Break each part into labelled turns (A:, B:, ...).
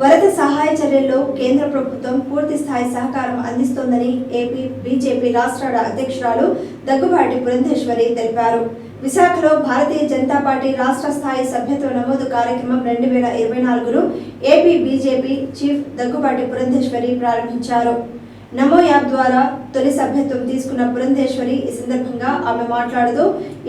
A: వరద సహాయ చర్యల్లో కేంద్ర ప్రభుత్వం పూర్తి స్థాయి సహకారం అందిస్తోందని ఏపీ బీజేపీ రాష్ట్ర అధ్యక్షురాలు దగ్గుబాటి పురంధేశ్వరి తెలిపారు. విశాఖలో భారతీయ జనతా పార్టీ రాష్ట్ర స్థాయి సభ్యత్వ నమోదు కార్యక్రమం రెండు వేల ఇరవై నాలుగును AP BJP chief Daggubati Purandeswari ప్రారంభించారు. నమో యాప్ ద్వారా తొలి సభ్యత్వం తీసుకున్న పురంధేశ్వరి ఈ సందర్భంగా ఆమె మాట్లాడుతూ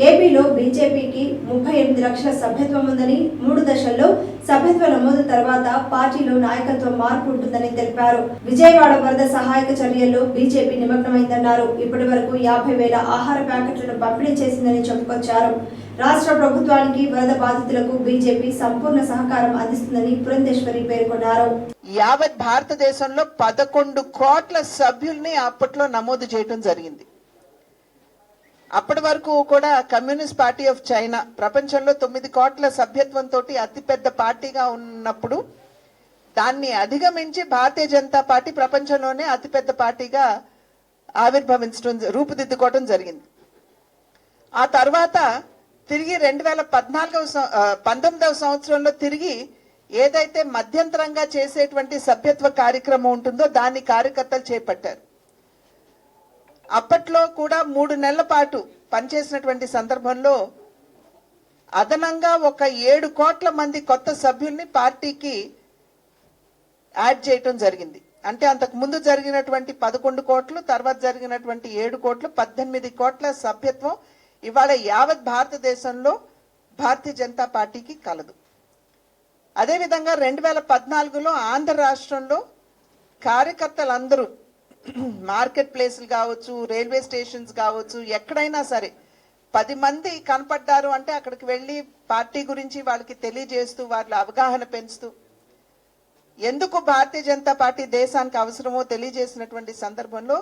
A: ఏపీలో బీజేపీకి ముప్పై ఎనిమిది లక్షల సభ్యత్వం ఉందని మూడు దశల్లో సభ్యత్వ నమోదు తర్వాత పార్టీలో నాయకత్వం మార్పు ఉంటుందని తెలిపారు. విజయవాడ వరద సహాయక చర్యల్లో బీజేపీ నిమగ్నమైందన్నారు. ఇప్పటి వరకు యాభై వేల ఆహార ప్యాకెట్లను పంపిణీ చేసిందని చెప్పుకొచ్చారు. రాష్ట్ర ప్రభుత్వానికి వరద బాధితులకు బీజేపీ సంపూర్ణ సహకారం అందిస్తుందని పురంధేశ్వరి పేర్కొన్నారు.
B: యావత్ భారతదేశంలో పదకొండు కోట్ల సభ్యుల్ని అప్పట్లో నమోదు చేయటం జరిగింది. అప్పటి వరకు కూడా కమ్యూనిస్ట్ పార్టీ ఆఫ్ చైనా ప్రపంచంలో తొమ్మిది కోట్ల సభ్యత్వంతో అతిపెద్ద పార్టీగా ఉన్నప్పుడు దాన్ని అధిగమించి భారతీయ జనతా పార్టీ ప్రపంచంలోనే అతిపెద్ద పార్టీగా ఆవిర్భవించడం రూపుదిద్దుకోవడం జరిగింది. ఆ తర్వాత తిరిగి రెండు వేల పద్నాలుగవ పంతొమ్మిదవ సంవత్సరంలో తిరిగి ఏదైతే మధ్యంతరంగా చేసేటువంటి సభ్యత్వ కార్యక్రమం ఉంటుందో దాన్ని కార్యకర్తలు చేపట్టారు. అప్పట్లో కూడా మూడు నెలల పాటు పనిచేసినటువంటి సందర్భంలో అదనంగా ఒక ఏడు కోట్ల మంది కొత్త సభ్యుల్ని పార్టీకి యాడ్ చేయటం జరిగింది. అంటే అంతకు ముందు జరిగినటువంటి పదకొండు కోట్లు తర్వాత జరిగినటువంటి ఏడు కోట్లు పద్దెనిమిది కోట్ల సభ్యత్వం ఇవాళ యావత్ భారతదేశంలో భారతీయ జనతా పార్టీకి కలదు. అదేవిధంగా రెండు వేల పద్నాలుగులో ఆంధ్ర రాష్ట్రంలో కార్యకర్తలందరూ మార్కెట్ ప్లేసులు కావచ్చు రైల్వే స్టేషన్స్ కావచ్చు ఎక్కడైనా సరే పది మంది కనపడ్డారు అంటే అక్కడికి వెళ్ళి పార్టీ గురించి వాళ్ళకి తెలియజేస్తూ వాళ్ళ అవగాహన పెంచుతూ ఎందుకు భారతీయ జనతా పార్టీ దేశానికి అవసరమో తెలియజేసినటువంటి సందర్భంలో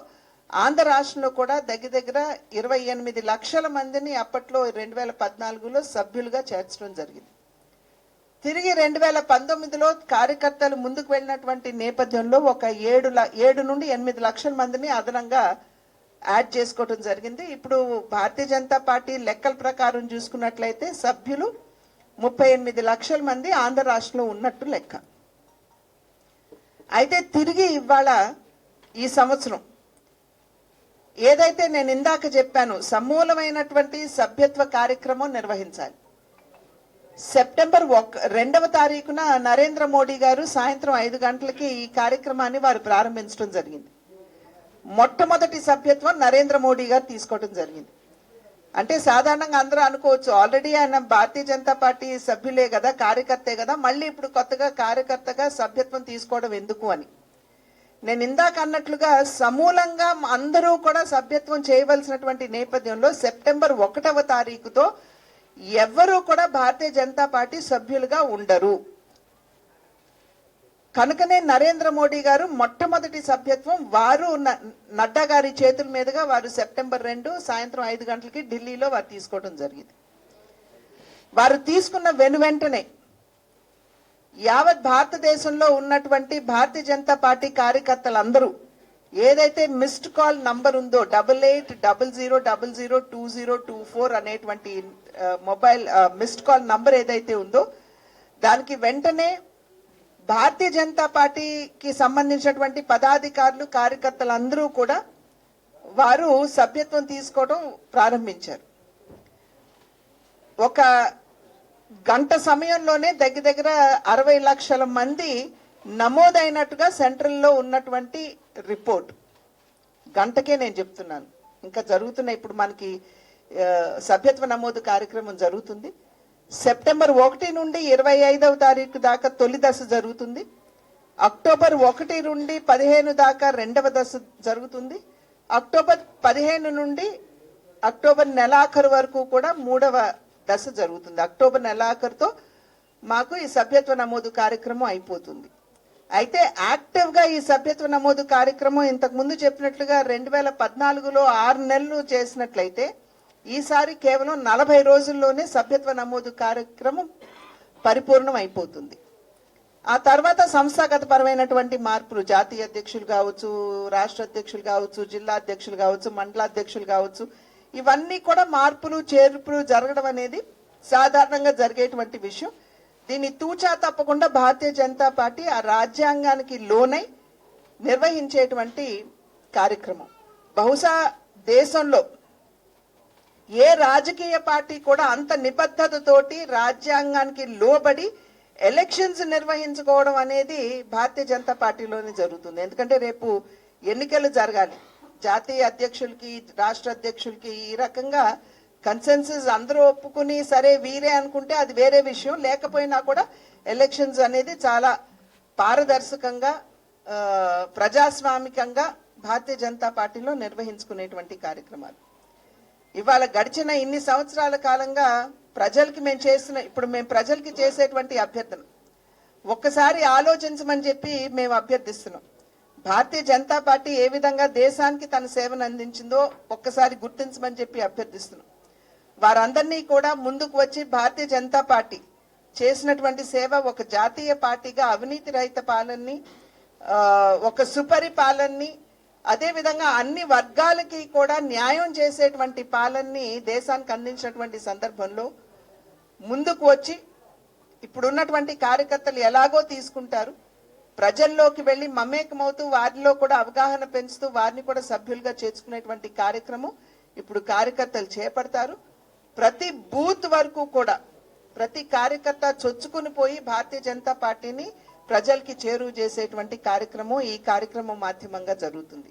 B: ఆంధ్ర రాష్ట్రంలో కూడా దగ్గర దగ్గర ఇరవై ఎనిమిది లక్షల మందిని అప్పట్లో రెండు వేల పద్నాలుగులో సభ్యులుగా చేర్చడం జరిగింది. తిరిగి రెండు వేల పంతొమ్మిదిలో కార్యకర్తలు ముందుకు వెళ్ళినటువంటి నేపథ్యంలో ఒక ఏడు ఏడు నుండి ఎనిమిది లక్షల మందిని అదనంగా యాడ్ చేసుకోవడం జరిగింది. ఇప్పుడు భారతీయ జనతా పార్టీ లెక్కల ప్రకారం చూసుకున్నట్లయితే సభ్యులు ముప్పై ఎనిమిది లక్షల మంది ఆంధ్ర రాష్ట్రంలో ఉన్నట్టు లెక్క. అయితే తిరిగి ఇవాళ ఈ సంవత్సరం ఏదైతే నేను ఇందాక చెప్పాను సమూలమైనటువంటి సభ్యత్వ కార్యక్రమం నిర్వహించాలి. సెప్టెంబర్ ఒక రెండవ తారీఖున నరేంద్ర మోడీ గారు సాయంత్రం ఐదు గంటలకి ఈ కార్యక్రమాన్ని వారు ప్రారంభించడం జరిగింది. మొట్టమొదటి సభ్యత్వం నరేంద్ర మోడీ గారు తీసుకోవడం జరిగింది. అంటే సాధారణంగా అందరూ అనుకోవచ్చు ఆల్రెడీ ఆయన భారతీయ జనతా పార్టీ సభ్యులే కదా కార్యకర్తే కదా మళ్ళీ ఇప్పుడు కొత్తగా కార్యకర్తగా సభ్యత్వం తీసుకోవడం ఎందుకు అని. నేను ఇందాక అన్నట్లుగా సమూలంగా అందరూ కూడా సభ్యత్వం చేయవలసినటువంటి నేపథ్యంలో సెప్టెంబర్ ఒకటవ తారీఖుతో ఎవ్వరూ కూడా భారతీయ జనతా పార్టీ సభ్యులుగా ఉండరు. కనుకనే నరేంద్ర మోడీ గారు మొట్టమొదటి సభ్యత్వం వారు న- నడ్డా గారి చేతుల మీదుగా వారు సెప్టెంబర్ రెండు సాయంత్రం ఐదు గంటలకి ఢిల్లీలో వారు తీసుకోవడం జరిగింది. వారు తీసుకున్న వెను వెంటనే యావత్ భారతదేశంలో ఉన్నటువంటి భారతీయ జనతా పార్టీ కార్యకర్తలందరూ ఏదైతే మిస్డ్ కాల్ నంబర్ ఉందో double eight double zero double zero two zero two four అనేటువంటి మొబైల్ మిస్డ్ కాల్ నంబర్ ఏదైతే ఉందో దానికి వెంటనే భారతీయ జనతా పార్టీకి సంబంధించినటువంటి పదాధికారులు కార్యకర్తలందరూ కూడా వారు సభ్యత్వం తీసుకోవడం ప్రారంభించారు. ఒక గంట సమయంలోనే దగ్గర దగ్గర అరవై లక్షల మంది నమోదైనట్టుగా సెంట్రల్లో ఉన్నటువంటి రిపోర్ట్. గంటకే నేను చెప్తున్నాను. ఇంకా జరుగుతున్న ఇప్పుడు మనకి సభ్యత్వ నమోదు కార్యక్రమం జరుగుతుంది. సెప్టెంబర్ ఒకటి నుండి ఇరవై ఐదవ తారీఖు దాకా తొలి దశ జరుగుతుంది. అక్టోబర్ ఒకటి నుండి పదిహేను దాకా రెండవ దశ జరుగుతుంది. అక్టోబర్ పదిహేను నుండి అక్టోబర్ నెలాఖరు వరకు కూడా మూడవ దశ జరుగుతుంది. అక్టోబర్ నెలాఖరుతో మాకు ఈ సభ్యత్వ నమోదు కార్యక్రమం అయిపోతుంది. అయితే యాక్టివ్గా ఈ సభ్యత్వ నమోదు కార్యక్రమం ఇంతకు ముందు చెప్పినట్లుగా రెండు వేల పద్నాలుగులో ఆరు నెలలు చేసినట్లయితే ఈసారి కేవలం నలభై రోజుల్లోనే సభ్యత్వ నమోదు కార్యక్రమం పరిపూర్ణం అయిపోతుంది ఆ తర్వాత సంస్థాగతపరమైనటువంటి మార్పులు జాతీయ అధ్యక్షులు కావచ్చు రాష్ట్ర అధ్యక్షులు కావచ్చు జిల్లా అధ్యక్షులు కావచ్చు మండల అధ్యక్షులు కావచ్చు ఇవన్నీ కూడా మార్పులు చేర్పులు జరగడం అనేది సాధారణంగా జరిగేటువంటి విషయం. దీన్ని తూచా తప్పకుండా భారతీయ జనతా పార్టీ ఆ రాజ్యాంగానికి లోనై నిర్వహించేటువంటి కార్యక్రమం. బహుశా దేశంలో ఏ రాజకీయ పార్టీ కూడా అంత నిబద్ధతతోటి రాజ్యాంగానికి లోబడి ఎలక్షన్స్ నిర్వహించుకోవడం అనేది భారతీయ జనతా పార్టీలోనే జరుగుతుంది. ఎందుకంటే రేపు ఎన్నికలు జరగాలి. జాతీయ అధ్యక్షులకి రాష్ట్ర అధ్యక్షులకి ఈ రకంగా కన్సెన్సస్ అందరూ ఒప్పుకుని సరే వీరే అనుకుంటే అది వేరే విషయం. లేకపోయినా కూడా ఎలక్షన్స్ అనేది చాలా పారదర్శకంగా ప్రజాస్వామికంగా భారతీయ జనతా పార్టీలో నిర్వహించుకునేటువంటి కార్యక్రమాలు. ఇవాళ గడిచిన ఇన్ని సంవత్సరాల కాలంగా ప్రజలకి మేము చేసిన ఇప్పుడు మేము ప్రజలకి చేసేటువంటి అభ్యర్థన. ఒక్కసారి ఆలోచించమని చెప్పి మేము అభ్యర్థిస్తున్నాం. భారతీయ జనతా పార్టీ ఏ విధంగా దేశానికి తన సేవను అందించిందో ఒక్కసారి గుర్తించమని చెప్పి అభ్యర్థిస్తున్నాం. వారందరినీ కూడా ముందుకు వచ్చి భారతీయ జనతా పార్టీ చేసినటువంటి సేవ ఒక జాతీయ పార్టీగా అవినీతి రహిత పాలనని ఒక సుపరిపాలనని అదే విధంగా అన్ని వర్గాలకి కూడా న్యాయం చేసేటువంటి పాలనని దేశానికి అందించినటువంటి సందర్భంలో ముందుకు వచ్చి ఇప్పుడున్నటువంటి కార్యకర్తలు ఎలాగో తీసుకుంటారు. ప్రజల్లోకి వెళ్ళి మమేకమవుతూ వారిలో కూడా అవగాహన పెంచుతూ వారిని కూడా సభ్యులుగా చేర్చుకునేటువంటి కార్యక్రమం ఇప్పుడు కార్యకర్తలు చేపడతారు. ప్రతి బూత్ వరకు కూడా ప్రతి కార్యకర్త చొచ్చుకుని పోయి భారతీయ జనతా పార్టీని ప్రజలకి చేరువ చేసేటువంటి కార్యక్రమం ఈ కార్యక్రమం మాధ్యమంగా జరుగుతుంది.